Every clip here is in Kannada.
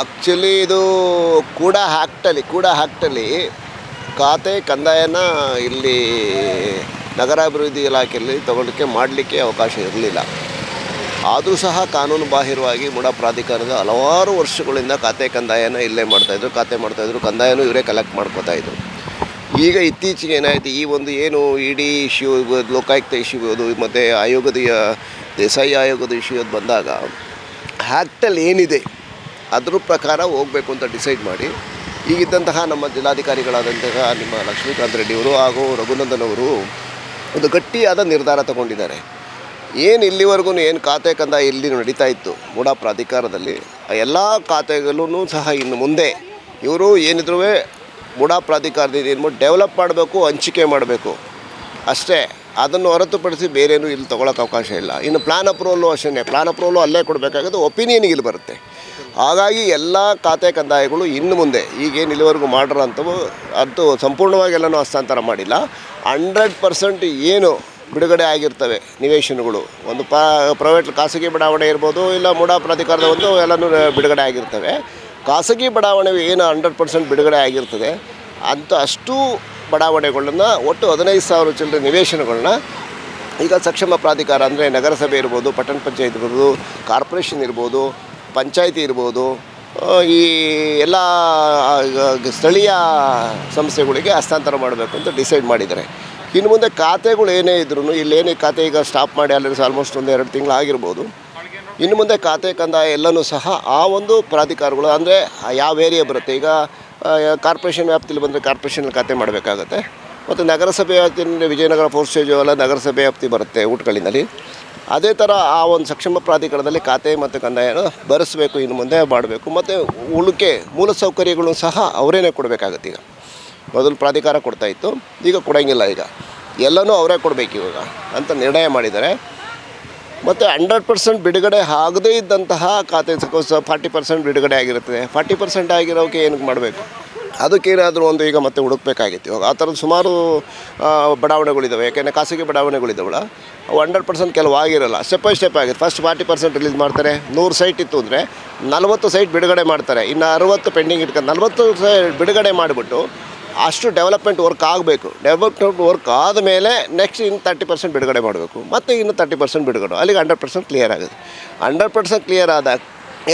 ಆ್ಯಕ್ಚುಲಿ ಇದು ಕೂಡ ಹ್ಯಾಕ್ಟಲ್ಲಿ ಕೂಡ ಹ್ಯಾಕ್ಟಲಿ ಖಾತೆ ಕಂದಾಯನ ಇಲ್ಲಿ ನಗರಾಭಿವೃದ್ಧಿ ಇಲಾಖೆಯಲ್ಲಿ ತಗೊಳ್ಳಿಕ್ಕೆ ಮಾಡಲಿಕ್ಕೆ ಅವಕಾಶ ಇರಲಿಲ್ಲ. ಆದರೂ ಸಹ ಕಾನೂನು ಬಾಹಿರವಾಗಿ ಮುಡಾ ಪ್ರಾಧಿಕಾರದ ಹಲವಾರು ವರ್ಷಗಳಿಂದ ಖಾತೆ ಕಂದಾಯನ ಇಲ್ಲೇ ಮಾಡ್ತಾಯಿದ್ರು ಖಾತೆ ಮಾಡ್ತಾಯಿದ್ರು ಕಂದಾಯನೂ ಇವರೇ ಕಲೆಕ್ಟ್ ಮಾಡ್ಕೋತಾಯಿದ್ರು ಈಗ ಇತ್ತೀಚೆಗೆ ಏನಾಯಿತು, ಈ ಒಂದು ಏನು ಇಡೀ ಇಶ್ಯೂ ಲೋಕಾಯುಕ್ತ ಇಶ್ಯೂ ಇರ್ಬೋದು ಮತ್ತು ಆಯೋಗದ, ದೇಸಾಯಿ ಆಯೋಗದ ಇಶ್ಯೂ ಬಂದಾಗ ಆ್ಯಕ್ಟಲ್ಲಿ ಏನಿದೆ ಅದ್ರ ಪ್ರಕಾರ ಹೋಗಬೇಕು ಅಂತ ಡಿಸೈಡ್ ಮಾಡಿ, ಈಗಿದ್ದಂತಹ ನಮ್ಮ ಜಿಲ್ಲಾಧಿಕಾರಿಗಳಾದಂತಹ ನಿಮ್ಮ ಲಕ್ಷ್ಮೀಕಾಂತ್ ರೆಡ್ಡಿಯವರು ಹಾಗೂ ರಘುನಂದನ್ ಅವರು ಒಂದು ಗಟ್ಟಿಯಾದ ನಿರ್ಧಾರ ತಗೊಂಡಿದ್ದಾರೆ. ಏನು ಇಲ್ಲಿವರೆಗೂ ಏನು ಖಾತೆ ಕಂದ ಇಲ್ಲಿ ನಡೀತಾ ಇತ್ತು ಮೂಡ ಪ್ರಾಧಿಕಾರದಲ್ಲಿ, ಆ ಎಲ್ಲ ಖಾತೆಗಳೂ ಸಹ ಇನ್ನು ಮುಂದೆ ಇವರು ಏನಿದ್ರೂ ಮೂಡ ಪ್ರಾಧಿಕಾರದಿಂದ ಏನು ಡೆವಲಪ್ ಮಾಡಬೇಕು, ಹಂಚಿಕೆ ಮಾಡಬೇಕು. ಅಷ್ಟೇ. ಅದನ್ನು ಹೊರತುಪಡಿಸಿ ಬೇರೇನು ಇಲ್ಲಿ ತೊಗೊಳಕ್ಕೆ ಅವಕಾಶ ಇಲ್ಲ. ಇನ್ನು ಪ್ಲಾನ್ ಅಪ್ರೂವಲ್ಲು ಅಷ್ಟೇ ಪ್ಲಾನ್ ಅಪ್ರೂವಲ್ಲು ಅಲ್ಲೇ ಕೊಡಬೇಕಾಗುತ್ತೆ ಒಪಿನಿಯನ್ಗೆ ಇಲ್ಲಿ ಬರುತ್ತೆ. ಹಾಗಾಗಿ ಎಲ್ಲ ಖಾತೆ ಕಂದಾಯಗಳು ಇನ್ನು ಮುಂದೆ ಈಗೇನು ಇಲ್ಲಿವರೆಗೂ ಮಾಡಿರೋಂಥವು ಅದು ಸಂಪೂರ್ಣವಾಗಿ ಎಲ್ಲನೂ ಹಸ್ತಾಂತರ ಮಾಡಿಲ್ಲ. ಹಂಡ್ರೆಡ್ ಪರ್ಸೆಂಟ್ ಏನು ಬಿಡುಗಡೆ ಆಗಿರ್ತವೆ ನಿವೇಶನಗಳು. ಒಂದು ಪಾ ಪ್ರೈವೇಟ್ ಖಾಸಗಿ ಬಡಾವಣೆ ಇರ್ಬೋದು, ಇಲ್ಲ ಮೂಡಾ ಪ್ರಾಧಿಕಾರದ ಒಂದು ಎಲ್ಲನೂ ಬಿಡುಗಡೆ ಆಗಿರ್ತವೆ. ಖಾಸಗಿ ಬಡಾವಣೆ ಏನು ಹಂಡ್ರೆಡ್ ಪರ್ಸೆಂಟ್ ಬಿಡುಗಡೆ ಆಗಿರ್ತದೆ, ಅಂತ ಅಷ್ಟು ಬಡಾವಣೆಗಳನ್ನ, ಒಟ್ಟು ಹದಿನೈದು ಸಾವಿರ ಚಿಲ್ಲರೆ ನಿವೇಶನಗಳನ್ನ ಈಗ ಸಕ್ಷಮ ಪ್ರಾಧಿಕಾರ ಅಂದರೆ ನಗರಸಭೆ ಇರ್ಬೋದು, ಪಟ್ಟಣ ಪಂಚಾಯತ್ ಇರ್ಬೋದು, ಕಾರ್ಪೊರೇಷನ್ ಇರ್ಬೋದು, ಪಂಚಾಯತಿ ಇರ್ಬೋದು ಈ ಎಲ್ಲ ಸ್ಥಳೀಯ ಸಂಸ್ಥೆಗಳಿಗೆ ಹಸ್ತಾಂತರ ಮಾಡಬೇಕು ಅಂತ ಡಿಸೈಡ್ ಮಾಡಿದ್ದಾರೆ. ಇನ್ನು ಮುಂದೆ ಖಾತೆಗಳು ಏನೇ ಇದ್ರೂ ಇಲ್ಲೇನೇ ಖಾತೆ ಈಗ ಸ್ಟಾಪ್ ಮಾಡಿ ಅಲ್ಲಿ ಆಲ್ಮೋಸ್ಟ್ ಒಂದು ಎರಡು ತಿಂಗಳು ಆಗಿರ್ಬೋದು ಇನ್ನು ಮುಂದೆ ಖಾತೆ ಕಂದಾಯ ಎಲ್ಲನೂ ಸಹ ಆ ಒಂದು ಪ್ರಾಧಿಕಾರಗಳು, ಅಂದರೆ ಯಾವ ಏರಿಯಾ ಬರುತ್ತೆ? ಈಗ ಕಾರ್ಪೊರೇಷನ್ ವ್ಯಾಪ್ತಿಯಲ್ಲಿ ಬಂದರೆ ಕಾರ್ಪೊರೇಷನ್ ಖಾತೆ ಮಾಡಬೇಕಾಗತ್ತೆ. ಮತ್ತು ನಗರಸಭೆ ವ್ಯಾಪ್ತಿಯಲ್ಲಿ ವಿಜಯನಗರ ಫೋರ್ ಸ್ಟೇಜು ಎಲ್ಲ ನಗರಸಭೆ ವ್ಯಾಪ್ತಿ ಬರುತ್ತೆ ಊಟಗಳಿನಲ್ಲಿ. ಅದೇ ಥರ ಆ ಒಂದು ಸಕ್ಷಮ ಪ್ರಾಧಿಕಾರದಲ್ಲಿ ಖಾತೆ ಮತ್ತು ಕಂದಾಯನ ಬರೆಸಬೇಕು, ಇನ್ನು ಮುಂದೆ ಮಾಡಬೇಕು. ಮತ್ತು ಉಳಿಕೆ ಮೂಲಸೌಕರ್ಯಗಳನ್ನು ಸಹ ಅವರೇನೆ ಕೊಡಬೇಕಾಗತ್ತೆ ಈಗ. ಮೊದಲು ಪ್ರಾಧಿಕಾರ ಕೊಡ್ತಾ ಇತ್ತು, ಈಗ ಕೊಡೋಂಗಿಲ್ಲ ಈಗ. ಎಲ್ಲನೂ ಅವರೇ ಕೊಡಬೇಕು ಇವಾಗ ಅಂತ ನಿರ್ಣಯ ಮಾಡಿದ್ದಾರೆ. ಮತ್ತು ಹಂಡ್ರೆಡ್ ಪರ್ಸೆಂಟ್ ಬಿಡುಗಡೆ ಆಗದೇ ಇದ್ದಂತಹ ಖಾತೆ ಫಾರ್ಟಿ ಪರ್ಸೆಂಟ್ ಬಿಡುಗಡೆ ಆಗಿರುತ್ತದೆ. ಫಾರ್ಟಿ ಪರ್ಸೆಂಟ್ ಆಗಿರೋಕೆ ಏನಕ್ಕೆ ಮಾಡಬೇಕು? ಅದಕ್ಕೇನಾದರೂ ಒಂದು ಈಗ ಮತ್ತೆ ಹುಡುಕ್ಬೇಕಾಗಿತ್ತು. ಇವಾಗ ಆ ಥರದ ಸುಮಾರು ಬಡಾವಣೆಗಳಿದ್ದಾವೆ ಯಾಕೆಂದರೆ ಖಾಸಗಿ ಬಡಾವಣೆಗಳಿದ್ದಾವಲ್ಲ ಅವು ಹಂಡ್ರೆಡ್ ಪರ್ಸೆಂಟ್ ಕೆಲವು ಆಗಿರಲ್ಲ. ಸ್ಟೆಪ್ ಬೈ ಸ್ಟೆಪ್ ಆಗಿದೆ ಫಸ್ಟ್ ಫಾರ್ಟಿ ಪರ್ಸೆಂಟ್ ರಿಲೀಸ್ ಮಾಡ್ತಾರೆ. ನೂರು ಸೈಟ್ ಇತ್ತು ಅಂದರೆ ನಲವತ್ತು ಸೈಟ್ ಬಿಡುಗಡೆ ಮಾಡ್ತಾರೆ. ಇನ್ನು ಅರವತ್ತು ಪೆಂಡಿಂಗ್ ಇಟ್ಕೊಂಡು ನಲವತ್ತು ಸೈ ಬಿಡುಗಡೆ ಮಾಡಿಬಿಟ್ಟು ಅಷ್ಟು ಡೆವಲಪ್ಮೆಂಟ್ ವರ್ಕ್ ಆಗಬೇಕು. ಡೆವಲಪ್ಮೆಂಟ್ ವರ್ಕ್ ಆದಮೇಲೆ ನೆಕ್ಸ್ಟ್ ಇನ್ನು ತರ್ಟಿ ಪರ್ಸೆಂಟ್ ಬಿಡುಗಡೆ ಮಾಡಬೇಕು. ಮತ್ತು ಇನ್ನು ತರ್ಟಿ ಪರ್ಸೆಂಟ್ ಬಿಡುಗಡೆ. ಅಲ್ಲಿಗೆ ಹಂಡ್ರೆಡ್ ಪರ್ಸೆಂಟ್ ಕ್ಲಿಯರ್ ಆಗುತ್ತೆ. ಹಂಡ್ರೆಡ್ ಪರ್ಸೆಂಟ್ ಕ್ಲಿಯರ್ ಆದಾಗ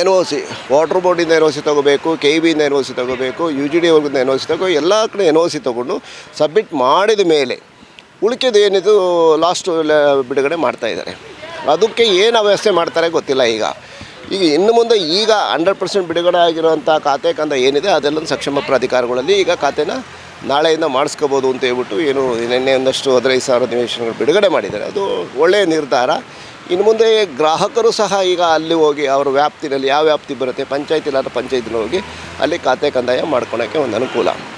ಎನ್ ಒ ಸಿ ವಾಟ್ರ್ ಬೋರ್ಡಿಂದ ಎನ್ ಒ ಸಿ ತೊಗೋಬೇಕು ಕೆ ಬಿಯಿಂದ ಎನ್ ಒ ಸಿ ತೊಗೋಬೇಕು ಯು ಜಿ ಡಿ ಅವ್ರಿಂದ ಎನ್ ಒ ಸಿ ತಗೋ ಎಲ್ಲ ಕಡೆ ಎನ್ ಒ ಸಿ ತೊಗೊಂಡು ಸಬ್ಮಿಟ್ ಮಾಡಿದ ಮೇಲೆ ಉಳಿಕೆದು ಏನಿದು ಲಾಸ್ಟು ಬಿಡುಗಡೆ ಮಾಡ್ತಾಯಿದ್ದಾರೆ ಅದಕ್ಕೆ ಏನು ವ್ಯವಸ್ಥೆ ಮಾಡ್ತಾರೆ ಗೊತ್ತಿಲ್ಲ ಈಗ. ಈಗ ಇನ್ನು ಮುಂದೆ ಈಗ ಹಂಡ್ರೆಡ್ ಪರ್ಸೆಂಟ್ ಬಿಡುಗಡೆ ಆಗಿರುವಂಥ ಖಾತೆ ಕಂದ ಏನಿದೆ ಅದೆಲ್ಲ ಸಕ್ಷಮ ಪ್ರಾಧಿಕಾರಗಳಲ್ಲಿ ಈಗ ಖಾತೆನ ನಾಳೆಯಿಂದ ಮಾಡಿಸ್ಕೋಬೋದು ಅಂತ ಹೇಳ್ಬಿಟ್ಟು ಏನು ನಿನ್ನೆ ಒಂದಷ್ಟು ಹದಿನೈದು ಸಾವಿರ ನಿವೇಶನಗಳು ಬಿಡುಗಡೆ ಮಾಡಿದ್ದಾರೆ. ಅದು ಒಳ್ಳೆಯ ನಿರ್ಧಾರ. ಇನ್ನು ಮುಂದೆ ಗ್ರಾಹಕರು ಸಹ ಈಗ ಅಲ್ಲಿ ಹೋಗಿ ಅವರ ವ್ಯಾಪ್ತಿನಲ್ಲಿ ಯಾವ ವ್ಯಾಪ್ತಿ ಬರುತ್ತೆ ಪಂಚಾಯತಿ ಇಲ್ಲಾಂದ್ರೆ ಪಂಚಾಯತಿನ ಹೋಗಿ ಅಲ್ಲಿ ಖಾತೆ ಕಂದಾಯ ಮಾಡ್ಕೊಳೋಕ್ಕೆ ಒಂದು ಅನುಕೂಲ.